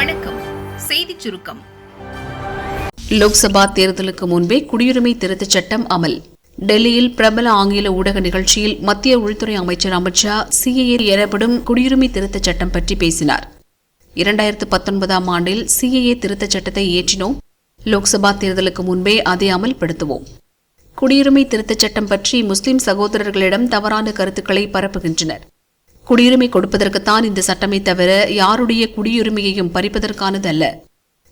வணக்கம். செய்தி சுருக்கம். லோக்சபா தேர்தலுக்கு முன்பே குடியுரிமை திருத்தச் சட்டம் அமல். டெல்லியில் பிரபல ஆங்கில ஊடக நிகழ்ச்சியில் மத்திய உள்துறை அமைச்சர் அமித்ஷா சிஏஏ எனப்படும் குடியுரிமை திருத்தச் சட்டம் பற்றி பேசினார். இரண்டாயிரத்து பத்தொன்பதாம் ஆண்டில் சிஏஏ திருத்தச் சட்டத்தை இயற்றினோம். லோக்சபா தேர்தலுக்கு முன்பே அதை அமல்படுத்துவோம். குடியுரிமை திருத்தச் சட்டம் பற்றி முஸ்லிம் சகோதரர்களிடம் தவறான கருத்துக்களை பரப்புகின்றனர். குடியுரிமை கொடுப்பதற்குத்தான் இந்த சட்டமே தவிர யாருடைய குடியுரிமையையும் பறிப்பதற்கானதல்ல.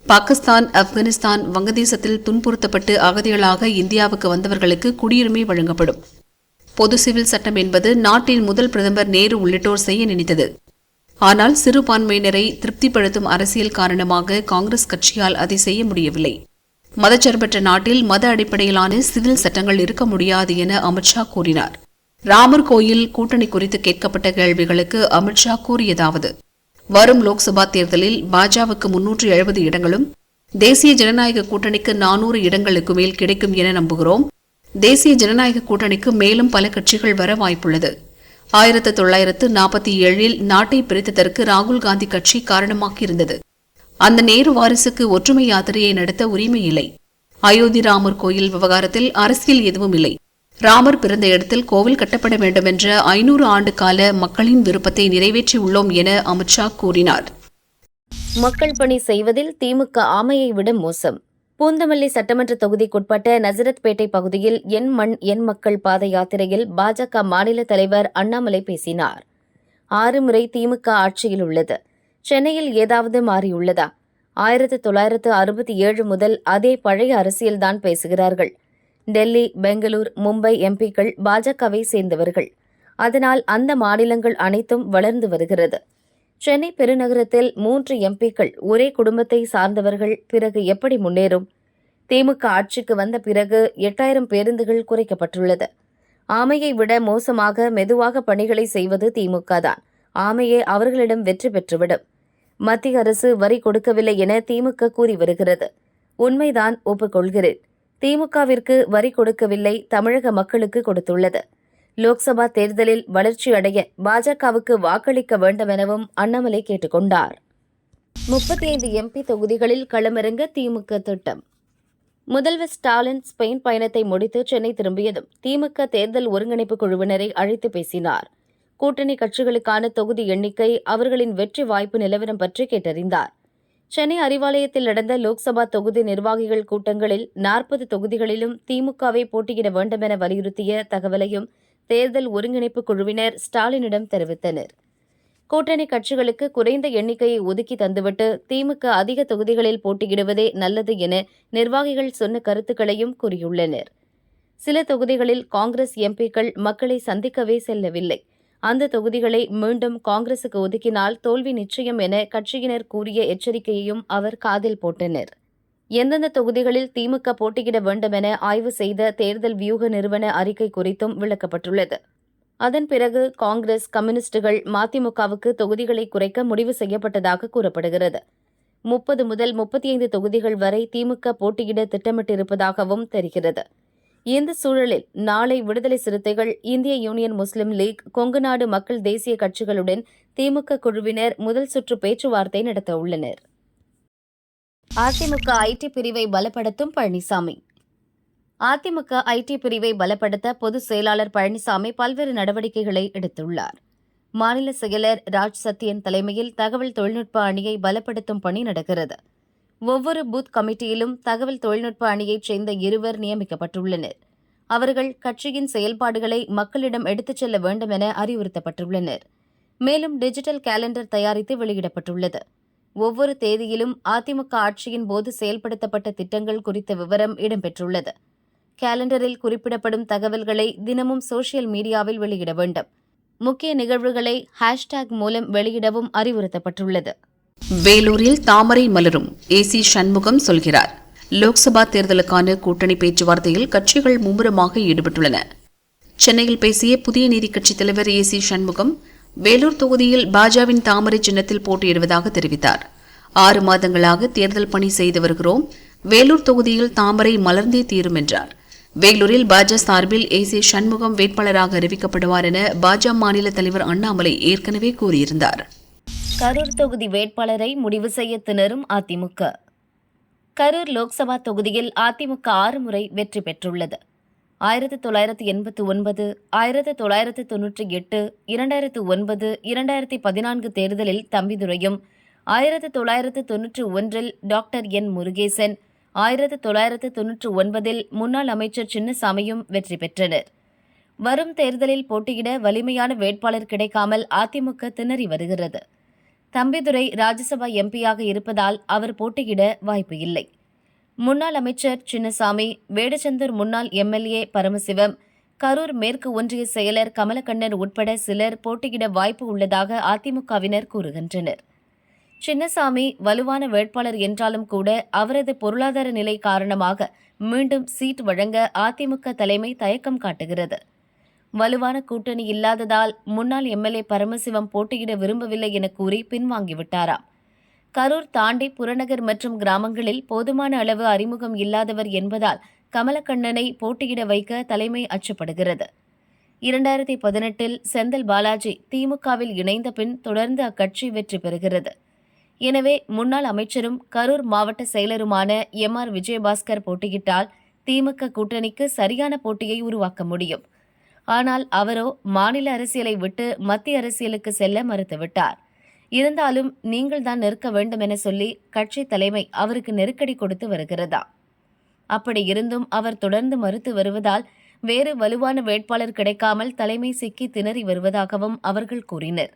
பாகிஸ்தான் ஆப்கானிஸ்தான் வங்கதேசத்தில் துன்புறுத்தப்பட்டு அகதிகளாக இந்தியாவுக்கு வந்தவர்களுக்கு குடியுரிமை வழங்கப்படும். பொது சிவில் சட்டம் என்பது நாட்டின் முதல் பிரதமர் நேரு உள்ளிட்டோர் செய்ய நினைத்தது. ஆனால் சிறுபான்மையினரை திருப்திப்படுத்தும் அரசியல் காரணமாக காங்கிரஸ் கட்சியால் அதை செய்ய முடியவில்லை. மதச்சார்பற்ற நாட்டில் மத அடிப்படையிலான சிவில் சட்டங்கள் இருக்க முடியாது என அமித்ஷா கூறினார். ராமர் கோயில் கூட்டணி குறித்து கேட்கப்பட்ட கேள்விகளுக்கு அமித்ஷா கூறியதாவது வரும் லோக்சபா தேர்தலில் பாஜகவுக்கு முன்னூற்று எழுபது இடங்களும் தேசிய ஜனநாயக கூட்டணிக்கு நானூறு இடங்களுக்கு மேல் கிடைக்கும் என நம்புகிறோம். தேசிய ஜனநாயக கூட்டணிக்கு மேலும் பல கட்சிகள் வர வாய்ப்புள்ளது. ஆயிரத்து தொள்ளாயிரத்து நாற்பத்தி ஏழில் நாட்டை பிரித்ததற்கு ராகுல் காந்தி கட்சி காரணமாக இருந்தது அந்த நேரு வாரிசுக்கு ஒற்றுமை யாத்திரையை நடத்த உரிமை இல்லை. அயோத்தி ராமர் கோயில் விவகாரத்தில் அரசியல் எதுவும் இல்லை. ராமர் பிறந்த இடத்தில் கோவில் கட்டப்பட வேண்டும் என்ற ஐநூறு ஆண்டு கால மக்களின் விருப்பத்தை நிறைவேற்றியுள்ளோம் என அமித்ஷா கூறினார். மக்கள் பணி செய்வதில் திமுக ஆமையை விட மோசம். பூந்தமல்லி சட்டமன்ற தொகுதிக்குட்பட்ட நசரத்பேட்டை பகுதியில் என் மண் என் மக்கள் பாத யாத்திரையில் பாஜக மாநில தலைவர் அண்ணாமலை பேசினார். ஆறு முறை திமுக ஆட்சியில் உள்ளது. சென்னையில் ஏதாவது மாறியுள்ளதா? ஆயிரத்து தொள்ளாயிரத்து அறுபத்தி ஏழு முதல் அதே பழைய அரசியல்தான் பேசுகிறார்கள். டெல்லி பெங்களூர் மும்பை எம்பிக்கள் பாஜகவை சேர்ந்தவர்கள். அதனால் அந்த மாநிலங்கள் அனைத்தும் வளர்ந்து வருகிறது. சென்னை பெருநகரத்தில் மூன்று எம்பிக்கள் ஒரே குடும்பத்தை சார்ந்தவர்கள் பிறகு எப்படி முன்னேறும்? திமுக ஆட்சிக்கு வந்த பிறகு எட்டாயிரம் பேருந்துகள் குறைக்கப்பட்டுள்ளது. ஆமையை விட மோசமாக மெதுவாக பணிகளை செய்வது திமுக தான். ஆமையே அவர்களிடம் வெற்றி பெற்றுவிடும். மத்திய அரசு வரி கொடுக்கவில்லை என திமுக கூறி வருகிறது. உண்மைதான் ஒப்புக்கொள்கிறேன். திமுகவிற்கு வரி கொடுக்கவில்லை தமிழக மக்களுக்கு கொடுத்துள்ளது. லோக்சபா தேர்தலில் வளர்ச்சி அடைய பாஜகவுக்கு வாக்களிக்க வேண்டும் எனவும் அண்ணாமலை கேட்டுக்கொண்டார். முப்பத்தி ஐந்து எம்பி தொகுதிகளில் களமிறங்க திமுக திட்டம். முதல்வர் ஸ்டாலின் ஸ்பெயின் பயணத்தை முடித்து சென்னை திரும்பியதும் திமுக தேர்தல் ஒருங்கிணைப்பு குழுவினரை அழைத்து பேசினார். கூட்டணி கட்சிகளுக்கான தொகுதி எண்ணிக்கை அவர்களின் வெற்றி வாய்ப்பு நிலவரம் பற்றி கேட்டறிந்தார். சென்னை அறிவாலயத்தில் நடந்த லோக்சபா தொகுதி நிர்வாகிகள் கூட்டங்களில் நாற்பது தொகுதிகளிலும் திமுகவை போட்டியிட வேண்டும் என வலியுறுத்திய தகவலையும் தேர்தல் ஒருங்கிணைப்பு குழுவினர் ஸ்டாலினிடம் தெரிவித்தனர். கூட்டணி கட்சிகளுக்கு குறைந்த எண்ணிக்கையை ஒதுக்கி தந்துவிட்டு திமுக அதிக தொகுதிகளில் போட்டியிடுவதே நல்லது என நிர்வாகிகள் சொன்ன கருத்துக்களையும் கூறியுள்ளனர். சில தொகுதிகளில் காங்கிரஸ் எம்பிக்கள் மக்களை சந்திக்கவே செல்லவில்லை. அந்த தொகுதிகளை மீண்டும் காங்கிரசுக்கு ஒதுக்கினால் தோல்வி நிச்சயம் என கட்சியினர் கூறிய எச்சரிக்கையையும் அவர் காதில் போட்டனர். எந்தெந்த தொகுதிகளில் திமுக போட்டியிட வேண்டும் என ஆய்வு செய்த தேர்தல் வியூக நிறுவன அறிக்கை குறித்தும் விளக்கப்பட்டுள்ளது. அதன் பிறகு காங்கிரஸ் கம்யூனிஸ்டுகள் மதிமுகவுக்கு தொகுதிகளை குறைக்க முடிவு செய்யப்பட்டதாக கூறப்படுகிறது. முப்பது முதல் முப்பத்தி ஐந்து தொகுதிகள் வரை திமுக போட்டியிட திட்டமிட்டிருப்பதாகவும் தெரிகிறது. இந்த சூழலில் நாளை விடுதலை சிறுத்தைகள் இந்திய யூனியன் முஸ்லிம் லீக் கொங்கு நாடு மக்கள் தேசிய கட்சிகளுடன் திமுக குழுவினர் முதல் சுற்று பேச்சுவார்த்தை நடத்த உள்ளனர். அதிமுக ஐடி பிரிவை பலப்படுத்தும் பழனிசாமி. அதிமுக ஐடி பிரிவை பலப்படுத்த பொதுச் செயலாளர் பழனிசாமி பல்வேறு நடவடிக்கைகளை எடுத்துள்ளார். மாநில செயலர் ராஜ் சத்யன் தலைமையில் தகவல் தொழில்நுட்ப அணியை பலப்படுத்தும் பணி நடக்கிறது. ஒவ்வொரு பூத் கமிட்டியிலும் தகவல் தொழில்நுட்ப அணியைச் சேர்ந்த இருவர் நியமிக்கப்பட்டுள்ளனர். அவர்கள் கட்சியின் செயல்பாடுகளை மக்களிடம் எடுத்துச் செல்ல வேண்டும் என அறிவுறுத்தப்பட்டுள்ளனர். மேலும் டிஜிட்டல் கேலண்டர் தயாரித்து வெளியிடப்பட்டுள்ளது. ஒவ்வொரு தேதியிலும் அதிமுக ஆட்சியின் போது செயல்படுத்தப்பட்ட திட்டங்கள் குறித்த விவரம் இடம்பெற்றுள்ளது. கேலண்டரில் குறிப்பிடப்படும் தகவல்களை தினமும் சோசியல் மீடியாவில் வெளியிட வேண்டும். முக்கிய நிகழ்வுகளை ஹேஷ்டேக் மூலம் வெளியிடவும் அறிவுறுத்தப்பட்டுள்ளது. வேலூரில் தாமரை மலரும். ஏசி சண்முகம் சொல்கிறார். லோக்சபா தேர்தலுக்கான கூட்டணி பேச்சுவார்த்தையில் கட்சிகள் மும்முரமாக ஈடுபட்டுள்ளன. சென்னையில் பேசிய புதிய நீதி கட்சித் தலைவர் ஏ சி சண்முகம் வேலூர் தொகுதியில் பாஜவின் தாமரை சின்னத்தில் போட்டியிடுவதாக தெரிவித்தார். ஆறு மாதங்களாக தேர்தல் பணி செய்து வருகிறோம். வேலூர் தொகுதியில் தாமரை மலர்ந்தே தீரும் என்றார். வேலூரில் பாஜ சார்பில் ஏ சி சண்முகம் வேட்பாளராக அறிவிக்கப்படுவார் என பாஜக மாநில தலைவர் அண்ணாமலை ஏற்கனவே கூறியிருந்தார். கரூர் தொகுதி வேட்பாளரை முடிவு செய்ய திணறும் அதிமுக. கரூர் லோக்சபா தொகுதியில் அதிமுக ஆறு முறை வெற்றி பெற்றுள்ளது. ஆயிரத்தி தொள்ளாயிரத்தி எண்பத்தி ஒன்பது ஆயிரத்தி தொள்ளாயிரத்தி தொன்னூற்றி எட்டு இரண்டாயிரத்து ஒன்பது இரண்டாயிரத்தி பதினான்கு தேர்தலில் தம்பிதுரையும் ஆயிரத்தி தொள்ளாயிரத்து தொன்னூற்றி ஒன்றில் டாக்டர் என் முருகேசன் ஆயிரத்தி தொள்ளாயிரத்து தொன்னூற்றி ஒன்பதில் முன்னாள் அமைச்சர் சின்னசாமியும் வெற்றி பெற்றனர். வரும் தேர்தலில் போட்டியிட வலிமையான வேட்பாளர் கிடைக்காமல் அதிமுக திணறி வருகிறது. தம்பிதுரை ராஜ்யசபா எம்பியாக இருப்பதால் அவர் போட்டியிட வாய்ப்பு இல்லை. முன்னாள் அமைச்சர் சின்னசாமி வேடச்சந்தூர் முன்னாள் எம்எல்ஏ பரமசிவம் கரூர் மேற்கு ஒன்றிய செயலர் கமலக்கண்ணன் உட்பட சிலர் போட்டியிட வாய்ப்பு உள்ளதாக அதிமுகவினர் கூறுகின்றனர். சின்னசாமி வலுவான வேட்பாளர் என்றாலும் கூட அவரது பொருளாதார நிலை காரணமாக மீண்டும் சீட் வழங்க அதிமுக தலைமை தயக்கம் காட்டுகிறது. வலுவான கூட்டணி இல்லாததால் முன்னாள் எம்எல்ஏ பரமசிவம் போட்டியிட விரும்பவில்லை என கூறி பின்வாங்கிவிட்டாராம் கரூர் தாண்டி புறநகர் மற்றும் கிராமங்களில் போதுமான அளவு அறிமுகம் இல்லாதவர் என்பதால் கமலக்கண்ணனை போட்டியிட வைக்க தலைமை அச்சப்படுகிறது. இரண்டாயிரத்தி பதினெட்டில் செந்தில் பாலாஜி திமுகவில் இணைந்த பின் தொடர்ந்து அக்கட்சி வெற்றி பெறுகிறது. எனவே முன்னாள் அமைச்சரும் கரூர் மாவட்ட செயலருமான எம் ஆர் விஜயபாஸ்கர் போட்டியிட்டால் திமுக கூட்டணிக்கு சரியான போட்டியை உருவாக்க முடியும். ஆனால் அவரோ மாநில அரசியலை விட்டு மத்திய அரசியலுக்கு செல்ல மறுத்துவிட்டார். இருந்தாலும் நீங்கள் தான் நிற்க வேண்டும் என சொல்லி கட்சி தலைமை அவருக்கு நெருக்கடி கொடுத்து வருகிறதா? அப்படி இருந்தும் அவர் தொடர்ந்து மறுத்து வருவதால் வேறு வலுவான வேட்பாளர் கிடைக்காமல் தலைமை சிக்கி திணறி வருவதாகவும் அவர்கள் கூறினர்.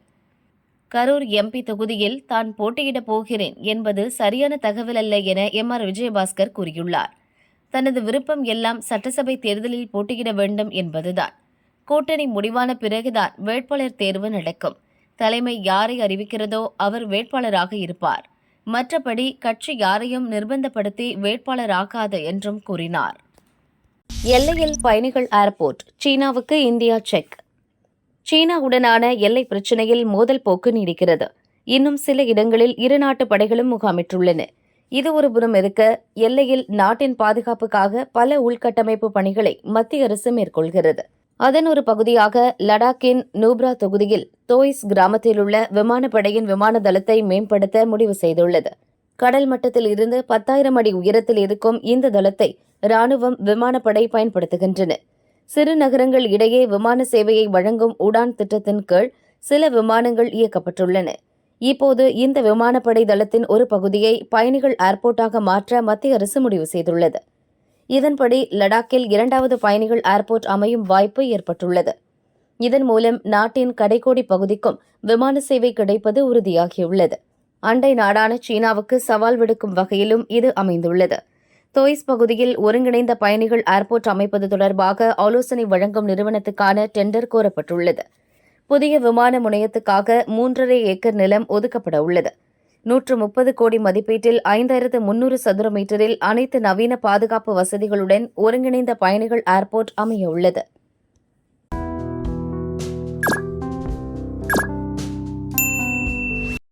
கரூர் எம்பி தொகுதியில் தான் போட்டியிடப் போகிறேன் என்பது சரியான தகவல் அல்ல என எம். ஆர். விஜயபாஸ்கர் கூறியுள்ளார். தனது விருப்பம் எல்லாம் சட்டசபை தேர்தலில் போட்டியிட வேண்டும் என்பதுதான். கூட்டணி முடிவான பிறகுதான் வேட்பாளர் தேர்வு நடக்கும். தலைமை யாரை அறிவிக்கிறதோ அவர் வேட்பாளராக இருப்பார். மற்றபடி கட்சி யாரையும் நிர்பந்தப்படுத்தி வேட்பாளராகாது என்றும் கூறினார். எல்லையில் பயணிகள் ஏர்போர்ட் சீனாவுக்கு இந்தியா செக். சீனாவுடனான எல்லை பிரச்சினையில் மோதல் போக்கு நீடிக்கிறது. இன்னும் சில இடங்களில் இரு நாட்டு படைகளும் முகாமிட்டுள்ளன. இது ஒருபுறம் இருக்க எல்லையில் நாட்டின் பாதுகாப்புக்காக பல உள்கட்டமைப்பு பணிகளை மத்திய அரசு மேற்கொள்கிறது. அதன் ஒரு பகுதியாக லடாக்கின் நூப்ரா தொகுதியில் தோய்ஸ் கிராமத்தில் உள்ள விமானப்படையின் விமான தளத்தை மேம்படுத்த முடிவு செய்துள்ளது. கடல் மட்டத்தில் இருந்து பத்தாயிரம் அடி உயரத்தில் இருக்கும் இந்த தளத்தை ராணுவம் விமானப்படை பயன்படுத்துகின்றன. சிறு நகரங்கள் இடையே விமான சேவையை வழங்கும் உடான் திட்டத்தின் கீழ் சில விமானங்கள் இயக்கப்பட்டுள்ளன. இப்போது இந்த விமானப்படை தளத்தின் ஒரு பகுதியை பயணிகள் ஏர்போர்ட்டாக மாற்ற மத்திய அரசு முடிவு செய்துள்ளது. இதன்படி லடாக்கில் இரண்டாவது பயணிகள் ஏர்போர்ட் அமையும் வாய்ப்பு ஏற்பட்டுள்ளது. இதன் மூலம் நாட்டின் கடைக்கோடி பகுதிக்கும் விமான சேவை கிடைப்பது உறுதியாகியுள்ளது. அண்டை நாடான சீனாவுக்கு சவால் விடுக்கும் வகையிலும் இது அமைந்துள்ளது. தோய்ஸ் பகுதியில் ஒருங்கிணைந்த பயணிகள் ஏர்போர்ட் அமைப்பது தொடர்பாக ஆலோசனை வழங்கும் நிறுவனத்துக்கான டெண்டர் கோரப்பட்டுள்ளது. புதிய விமான முனையத்துக்காக மூன்றரை ஏக்கர் நிலம் ஒதுக்கப்பட உள்ளது. நூற்று முப்பது கோடி மதிப்பீட்டில் ஐந்தாயிரத்து முன்னூறு சதுர மீட்டரில் அனைத்து நவீன பாதுகாப்பு வசதிகளுடன் ஒருங்கிணைந்த பயணிகள் ஏர்போர்ட் அமையவுள்ளது.